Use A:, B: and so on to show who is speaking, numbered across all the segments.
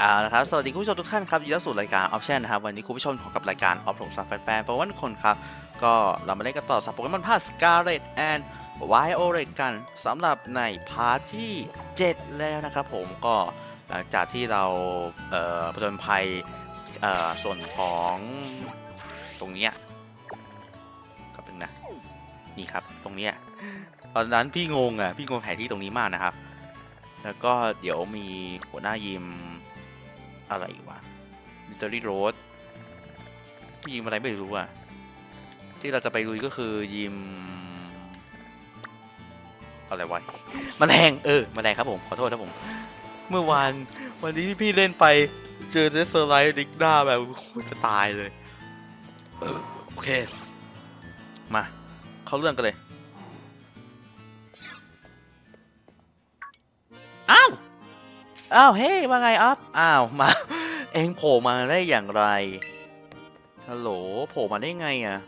A: เอาละครับ สวัสดีคุณผู้ชมทุกท่านครับยินดีต้อนรับสู่รายการ Option นนะครับ วันนี้คุณผู้ชมของกับรายการออฟของสับแฟนๆเพราะว่าคนครับ ก็เรามาเล่นกันต่อสับโปเกมอนพาส Scarlet and Violet กันสำหรับในพาร์ทที่ 7 แล้วนะครับผมก็หลังจากที่เราเอ่อประจนภัยเอ่อส่วนของตรงเนี้ยก็เป็นงนะนี่ครับตรงเนี้ยตอนนั้นพี่งงอะพี่งงแผนที่ตรงนี้มากนะครับ แล้วก็เดี๋ยวมีหัวหน้ายิม อะไรวะลิตเตอรี่โรดยิมอะไรไม่รู้อะ ที่เราจะไปลุยก็คือยิมอะไรวะแมลงเออแมลงครับผม ขอโทษครับผม เมื่อวานวันนี้พี่เล่นไปเจอเดสเซอร์ไลท์ดิกด้าแบบจะตายเลยเออโอเค มา เข้าเรื่องกันเลย อ้าวเฮ้ยว่าไงอัพอ้าวมา เองโผล่มาได้อย่างไรฮัลโหลโผล่มาได้ไงอะ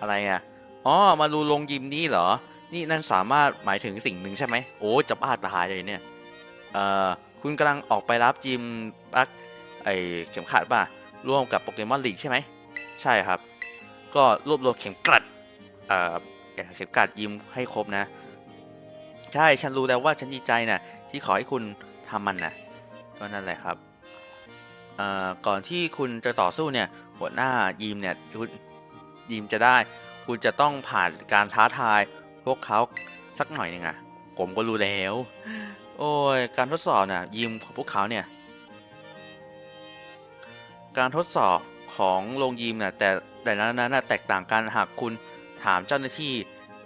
A: อะไรอะอ๋อมารูลงยิมนี่เหรอ นี่นั่นสามารถหมายถึงสิ่งหนึ่งใช่ไหมโอ้จะบ้าตายเลยเนี่ยเอ่อคุณกำลังออกไปรับยิมปักไอเข็มขัดป่ะร่วมกับโปเกมอนลีกใช่ไหมใช่ครับ ก็รวบรวมเข็มกลัดเอ่อเข็มกลัดยิมให้ครบนะ ใช่ฉันรู้แล้วว่าฉันดีใจนะที่ขอให้คุณ ทำมันนะก็นั่นแหละครับเอ่อก่อนที่คุณจะต่อสู้เนี่ยหัวหน้ายิมเนี่ยคุณยิมจะได้ คุณจะต้องผ่านการท้าทายพวกเขาสักหน่อยนึงอะผมก็รู้แล้ว โอ้ยการทดสอบน่ะยิมของพวกเขาเนี่ยการทดสอบของโรงยิมน่ะแต่แต่ละนั้นน่ะแตกต่างกันหากคุณถามเจ้าหน้าที่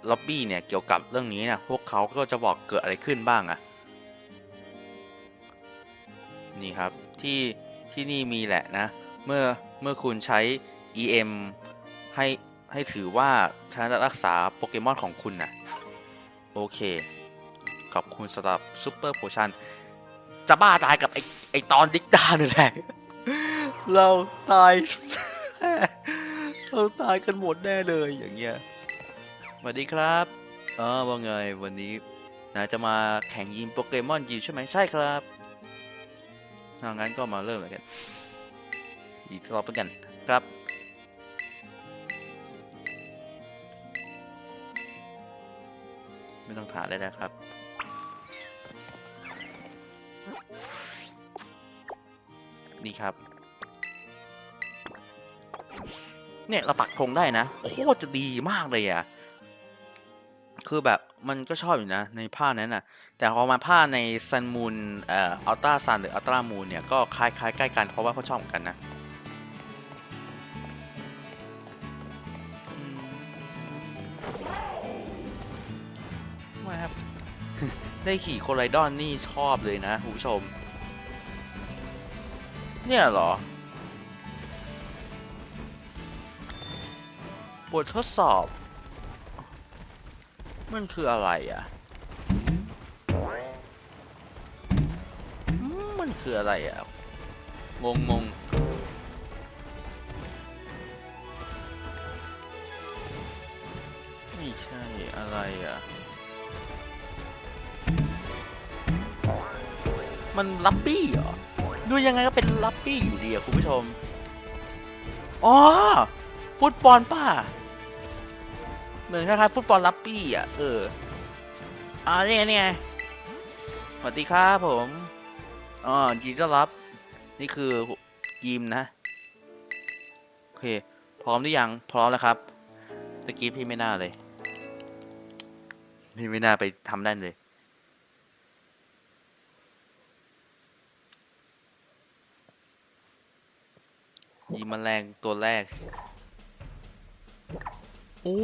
A: ล็อบบี้เนี่ยเกี่ยวกับเรื่องนี้นะพวกเขาก็จะบอกเกิดอะไรขึ้นบ้างอะ นี่ครับที่ที่นี่มีแหละนะ เมื่อเมื่อคุณใช้ EM ให้ให้ถือว่าฉันจะรักษาโปเกมอนของคุณนะโอเค ขอบคุณสำหรับซูเปอร์โพชั่นจะบ้าตายกับไอไอตอนดิกดาเนี่ยแหละ เราตาย เราตายกันหมดแน่เลยอย่างเงี้ยสวัสดีครับ เออว่าไงวันนี้นะจะมาแข่งยิมโปเกมอนยิมใช่ไหมใช่ครับ ถ้างั้นก็มาเริ่มเลยกัน อีกรอบกันครับไม่ต้องถามเลยนะครับนี่ครับ เนี่ยเราปักธงได้นะ โคตรจะดีมากเลยอะ คือแบบ มันก็ชอบอยู่นะในภาคนั้นน่ะ แต่พอมาภาคในซันมูนเอ่ออัลตราซันหรืออัลตรามูนเนี่ยก็คล้ายคล้ายๆใกล้กันเพราะว่าเขาชอบเหมือนกันนะอืมมาครับ ได้ขี่โคไลดอนนี่ชอบเลยนะคุณผู้ชม เนี่ยเหรอ บททดสอบ มันคืออะไรอะ มันคืออะไรอะ งงงงไม่ใช่อะไรอะ มันลับบี้เหรอ ดูยังไงก็เป็นลับบี้อยู่ดีอะคุณผู้ชม อ๋อ ฟุตบอลป่ะ เหมือนคล้ายๆฟุตบอลลับปี้อะเอออ่านี่ไงนี่ไงสวัสดีครับผมอ๋อยินดีต้อนรับ นี่คือยิมนะโอเค พร้อมหรือยังพร้อมแล้วครับตะกี้พี่ไม่น่าเลย พี่ไม่น่าไปทำได้เลยยิงแมลงตัวแรก โอ้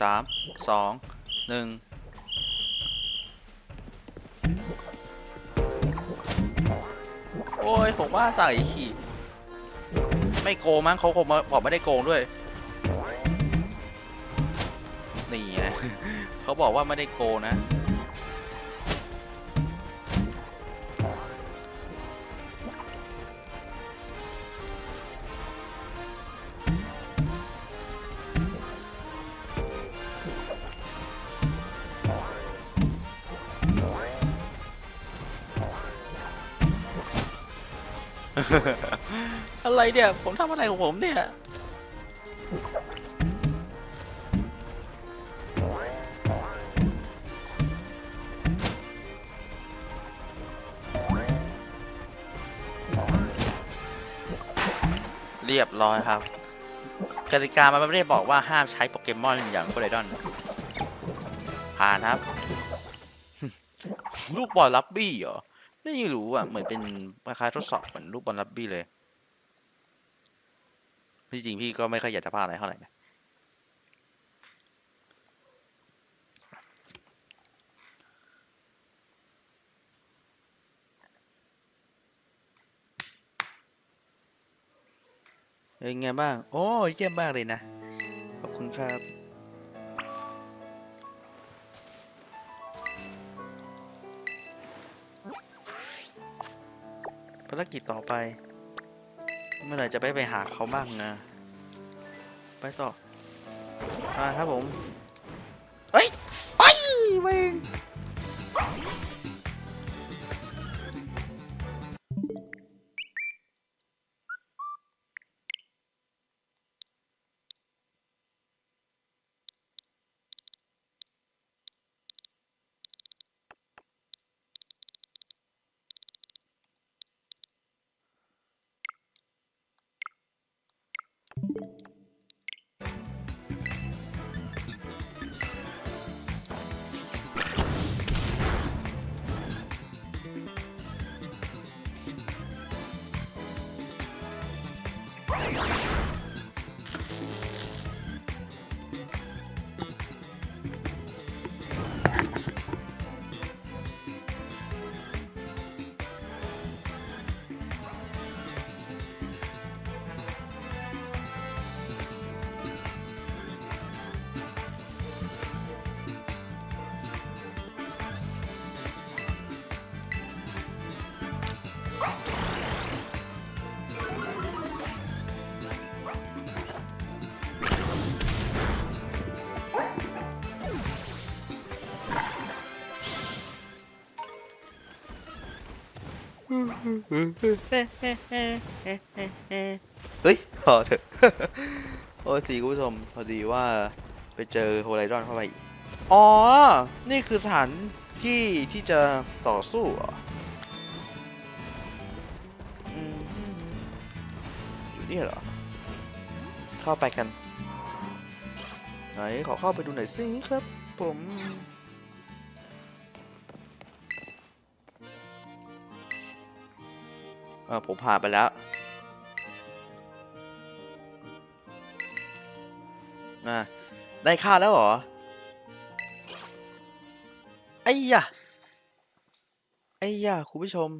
A: สามสองหนึ่งโอ้ย ผมว่าใส่ขี่ ไม่โกงมั้งเขาคงมาบอกไม่ได้โกงด้วย นี่ไงเขาบอกว่าไม่ได้โกงนะ อะไรเนี่ย ผมทำอะไรของผมเนี่ย เรียบร้อยครับกติกามันไม่ได้บอกว่าห้ามใช้โปเกมอนอย่างโคเรดอนผ่านครับ ลูกบอลลับบี้เหรอ ไม่รู้อะ เหมือนเป็นคล้ายๆทดสอบเหมือนลูกบอลลับบี้เลยที่จริงพี่ก็ไม่ค่อยอยากจะพลาดอะไรเท่าไหร่นะเป็นไงบ้าง โอ้ยเยี่ยมมากเลยนะ ขอบคุณครับารกิจต่อไป เมื่อไหร่จะไปไปหาเขาบ้างนะไปต่อมาครับผมเฮ้ยไปเวง เฮ้ยพอเถอะ โอ้ยสีคุณผู้ชมพอดีว่าไปเจอโฮไลดอนเข้าไปอ๋อ นี่คือสถานที่ที่จะต่อสู้เหรออยู่นี่เหรอ เข้าไปกัน ไหน ขอเข้าไปดูหน่อยสิครับ ผม อ่าผมผ่านไปแล้วอ่าได้ค่าแล้วเหรอ ไอ้ยะไอ้ยะคุณผู้ชม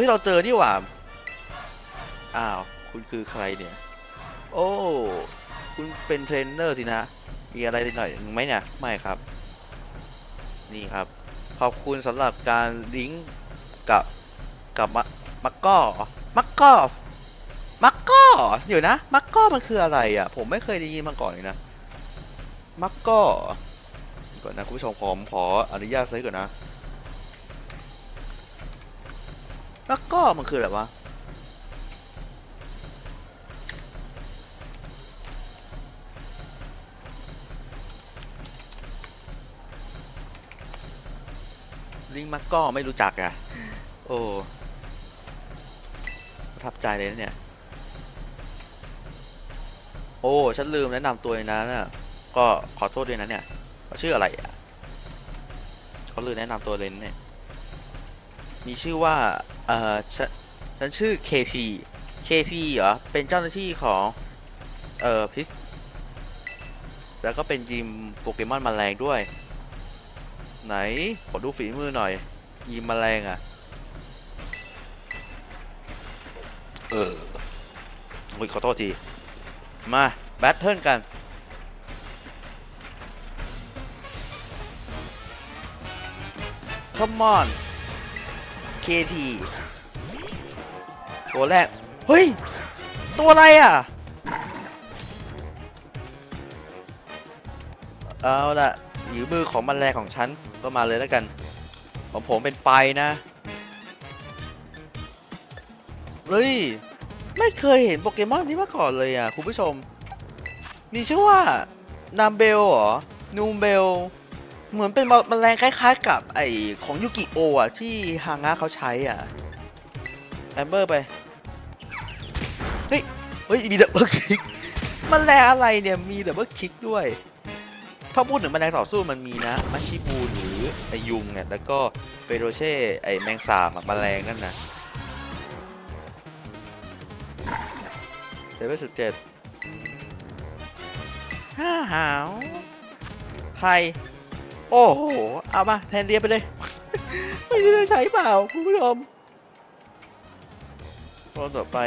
A: ที่เราเจอนี่หว่าอ้าวคุณคือใครเนี่ย โอ้คุณเป็นเทรนเนอร์สินะ มีอะไรนิดหน่อยไหมเนี่ยไม่ครับ นี่ครับ ขอบคุณสำหรับการลิงก์กับกับมะมักก้อมักก้อมักก้อเดี๋ยวนะ มักก้อมันคืออะไรอะ ผมไม่เคยได้ยินมาก่อนเลยนะ มักก้อก่อนนะคุณผู้ชมผมขออนุญาตเซิร์ชก่อนนะ แล้วก็มันคืออะไรวะลิงมักก็ไม่รู้จักอะโอ้ประทับใจเลยนะเนี่ย โอ้ ฉันลืมแนะนำตัวเลยนะน่ะก็ขอโทษด้วยนะเนี่ย ชื่ออะไรอะเขาลืมแนะนำตัวเลยนเนี่ย มีชื่อว่า เอ่อฉฉันชื่อ KT KT เหรอ เป็นเจ้าหน้าที่ของ เอ่อพิสแล้วก็เป็นยิมโปเกมอนแมลงด้วย ไหน ขอดูฝีมือหน่อย ยิมแมลงอะ เอออุ้ยขอโทษที มา แบทเทิลกัน Come on KT ตัวแรก เฮ้ย ตัวอะไรอะ เอาละหยือมือของมันแรงของฉันก็มาเลยแล้วกัน ของผมเป็นไฟนะ เฮ้ย ไม่เคยเห็นโปเกมอนนี้มาก่อนเลยอะ คุณผู้ชม มีชื่อว่านามเบลเหรอ นูมเบล เหมือนเป็นแมลงคล้ายๆ กับไอของยูกิโออะ ที่ฮางะเขาใช้อะแอมเบอร์ไป เฮ้ย เฮ้ย มีดับเบิลคิกแมลงอะไรเนี่ย มีดับเบิลคิกด้วย ถ้าพูดถึงแมลงต่อสู้มันมีนะมาชิบูหรือไอยุงเนี่ยแล้วก็เฟโรเช่ไอแมงสาบอะแมลงนั่นนะเลเวลสิบเจ็ดห้าหาวไทย โอ้โห เอามาแทนเรียบไปเลย ไม่รู้จะใช้เปล่าคุณผู้ชมตัวต่อไป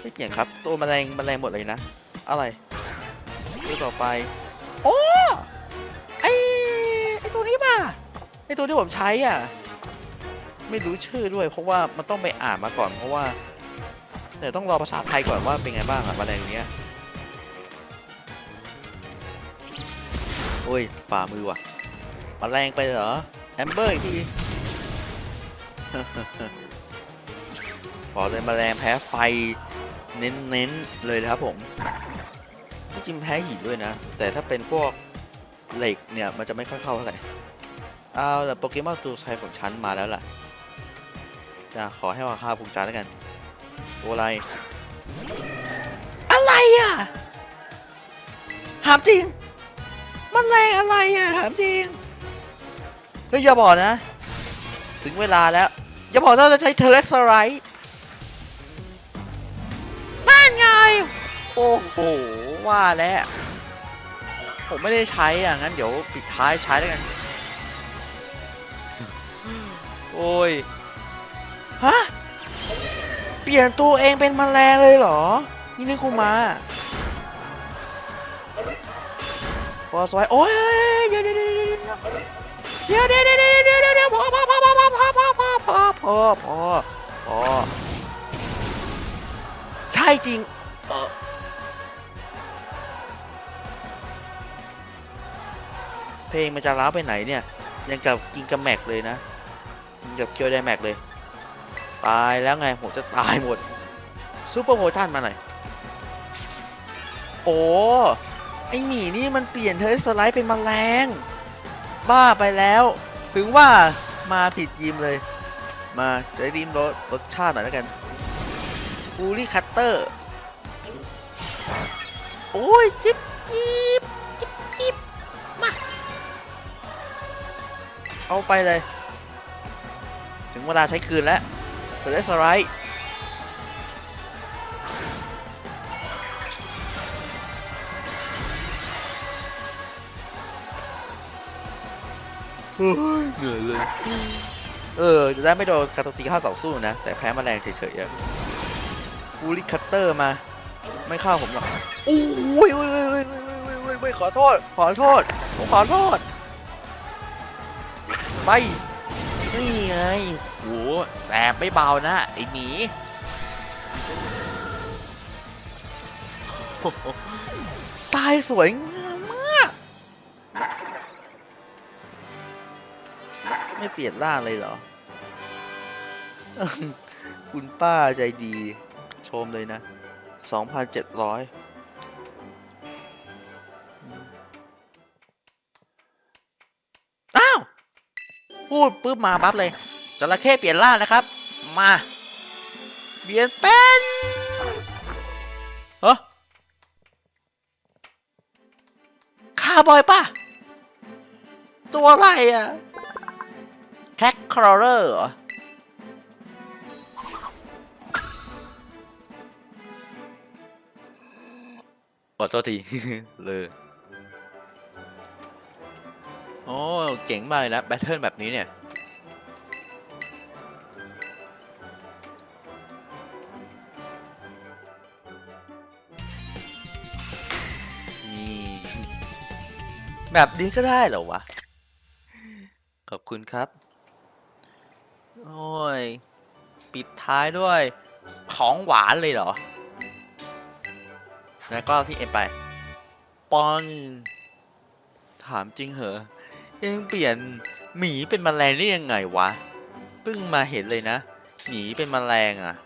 A: ไม่เปลี่ยนครับ ตัวแมลงแมลงหมดเลยนะ อะไรตัวต่อไป โอ้ไอไอตัวนี้ป่ะไอตัวที่ผมใช้อะ ไม่รู้ชื่อด้วย เพราะว่ามันต้องไปอ่านมาก่อนเพราะว่าเดี๋ยวต้องรอภาษาไทยก่อนว่าเป็นไงบ้างอะแมลงเนี้ยโอ้ยฝ่ามือว่ะ แมลงไปเหรอ แอมเบอร์อีกทีขอเลยแมลงแพ้ไฟ เน้นๆ เลยนะครับผมจริงแพ้หินด้วยนะ แต่ถ้าเป็นพวกเหล็กเนี่ย มันจะไม่ค่อยเข้าเท่าไหร่เอาละโปเกมอนตัวใช้ของฉันมาแล้วล่ะ จะขอให้ว่าค่าภูมิใจแล้วกัน ตัวอะไร อะไรอะถามจริง มันแรงอะไรอะถามจริง ฮ้ยอย่าบอกนะ ถึงเวลาแล้ว อย่าบอกว่าเราจะใช้เทเลสไลท์นั่นไง โอ้โห ว่าแล้ว ผมไม่ได้ใช้อะ งั้นเดี๋ยวปิดท้ายใช้แล้วกัน โอ้ย ฮะ เปลี่ยนตัวเองเป็นแมลงเลยเหรอ นี่นี่กูมาฟอร์สไวโอ้ยเดี๋ยวเดี๋ยวเดี๋ยว เดี๋ยวเดี๋ยวเดี๋ยวเดี๋ยวเดี๋ยวพอพอพอพอพอพอพอพอพอพอพอใช่จริงเออเพลงมันจะล้าวไปไหนเนี่ย ยังกับกินกับแม็กเลยนะกินกับเคียวไดแม็กเลย ตายแล้วไง ผมจะตายหมดซูเปอร์โมชั่นมาหน่อย โอ้ ไอหมีนี่มันเปลี่ยนเทอร์สไลด์เป็นมแมลง บ้าไปแล้ว ถึงว่ามาผิดยิมเลย มาจะได้ริมรสรสชาติหน่อยแล้วกันฟูรี่คัตเตอร์ โอ้ย จิ๊บจิ๊บจิ๊บจิ๊บมา เอาไปเลย ถึงเวลาใช้คืนแล้วเปิดสไลด์ เหนื่อยเลย เออจะได้ไม่โดนคาโตตีข้าวต่อสู้นะ แต่แพ้แมลงเฉยๆอะฟูลิคัตเตอร์มา ไม่ฆ่าผมหรอกโอ้ยโอ้ยโอ้ยโอ้ยโอ้ยโอ้ยขอโทษ ขอโทษ ผมขอโทษ ไป นี่ไงโหแสบไม่เบานะ ไอ้หมีตายสวย ไม่เปลี่ยนร่างเลยเหรอ คุณป้าใจดี ชมเลยนะ 2,700 อ้าว พูดปุ๊บมาปั๊บเลยจระเข้เปลี่ยนร่างนะครับ มาเปลี่ยนเป็นเฮ้คาบอยป่ะ ตัวอะไรอะ แท็กครอเรอร์เอดอโทษที เลยโอ้เจ๋งมากเลยนะแบทเทิลแบบนี้เนี่ย นี่ แบบนี้ก็ได้เหรอวะ ขอบคุณครับ โอ้ย ปิดท้ายด้วยของหวานเลยเหรอ แล้วก็พี่เอ็มไป ปอน ถามจริงเหรอ เองเปลี่ยนหมีเป็นแมลงได้ยังไงวะ เพิ่งมาเห็นเลยนะ หมีเป็นแมลงอะ่ะ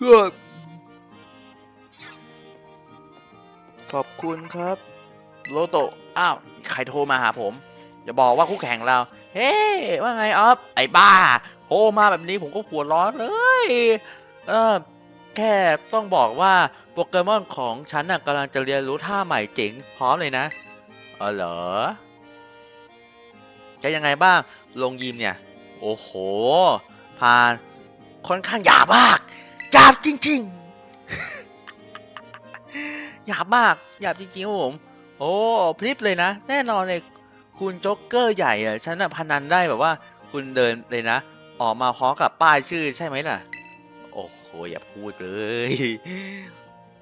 A: ก็ ขอบคุณครับ โลโตอ้าว ใครโทรมาหาผม อย่าบอกว่าคู่แข่งเรา เฮ้ ว่าไงออฟ ไอ้บ้า โทรมาแบบนี้ผมก็หัวร้อนเลย เออแค่ต้องบอกว่าโปเกมอนของฉันน่ะกำลังจะเรียนรู้ท่าใหม่เจ๋งพร้อมเลยนะ เออเหรอ จะยังไงบ้าง ลงยิมเนี่ย โอ้โห ผ่านค่อนข้างหยาบมากหยาบจริง ๆ หยาบมากหยาบจริงๆครับผม โอ้พลิปเลยนะ แน่นอนเลยคุณโจ๊กเกอร์ใหญ่อะฉันน่ะพนันได้แบบว่าคุณเดินเลยนะ ออกมาพร้อมกับป้ายชื่อใช่ไหมล่ะ โอ้โหอย่าพูดเลย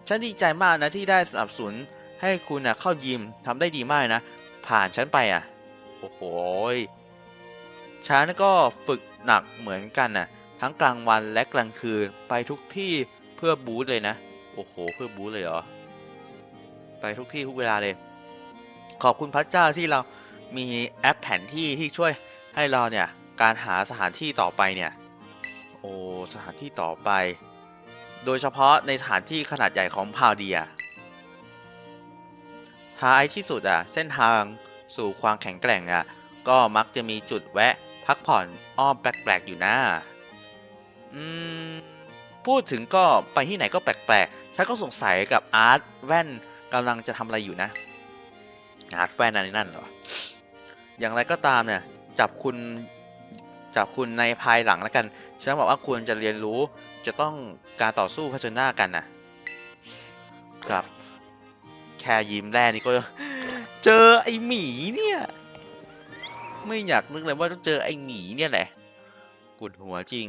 A: ฉันดีใจมากนะที่ได้สนับสนุนให้คุณนะเข้ายิมทำได้ดีมากนะ ผ่านฉันไปอะ โอ้โหฉันก็ฝึกหนักเหมือนกันน่ะ ทั้งกลางวันและกลางคืนไปทุกที่เพื่อบูสเลยนะ โอ้โห เพื่อบูสเลยเหรอ ไปทุกที่ทุกเวลาเลย ขอบคุณพระเจ้าที่เรามีแอปแผนที่ที่ช่วยให้เราเนี่ย การหาสถานที่ต่อไปเนี่ย โอ้สถานที่ต่อไป โดยเฉพาะในสถานที่ขนาดใหญ่ของพาวเดียท้ายที่สุดอะเส้นทางสู่ความแข็งแกร่งอะก็มักจะมีจุดแวะพักผ่อนอ้อมแปลกๆอยู่นะอืมพูดถึงก็ไปที่ไหนก็แปลกๆฉันก็สงสัยกับอาร์ตแว่น กำลังจะทำอะไรอยู่นะอาแว่นอะไรนั่นเหรอ อย่างไรก็ตามเนี่ยจับคุณจับคุณในภายหลังแล้วกันฉันบอกว่าควรจะเรียนรู้จะต้องการต่อสู้เผชิญหน้ากันนะครับแค่ยิ้มแรกนี่ก็เจอไอหมีเนี่ย ไม่อยากนึกเลยว่าต้องเจอไอหมีเนี่ยแหละปวดหัวจริง